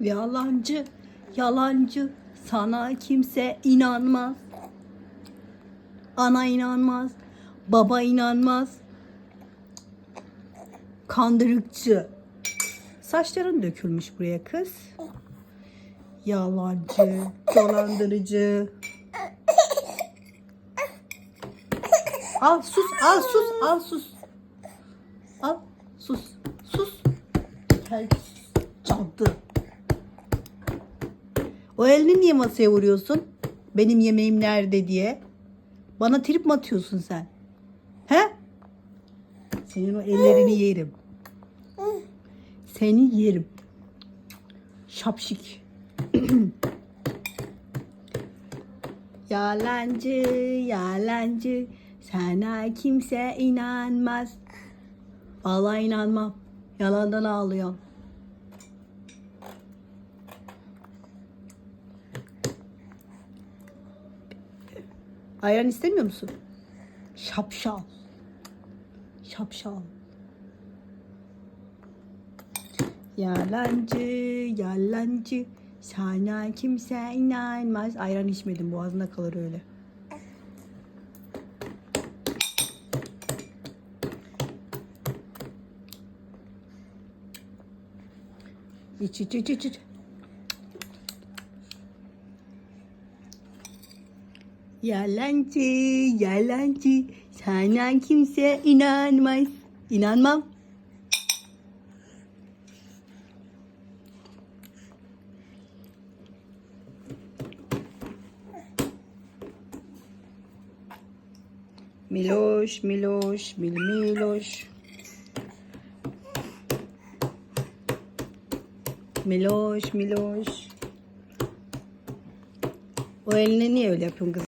Yalancı, yalancı. Sana kimse inanmaz. Ana inanmaz. Baba inanmaz. Kandırıkçı. Saçların dökülmüş buraya kız. Yalancı, dolandırıcı. Al sus, al sus, al sus. Al sus, sus. Gel cadı. O elini niye masaya vuruyorsun? Benim yemeğim nerede diye. Bana trip mi atıyorsun sen? He? Senin o ellerini yerim. Seni yerim. Şapşik. yalancı, yalancı. Sana kimse inanmaz. Vallahi inanmam. Yalandan ağlıyorum. Ayran istemiyor musun? Şapşal. Şapşal. Yalancı, yalancı. Sana kimse inanmaz. Ayran içmedim. Boğazında kalır öyle. İç iç iç iç. iç. Yalancı, yalancı. Sana kimse inanmaz. İnanmam. Miloş, Miloş, Mil Miloş. Miloş, Miloş. O eline niye öyle yapıyorsun kız?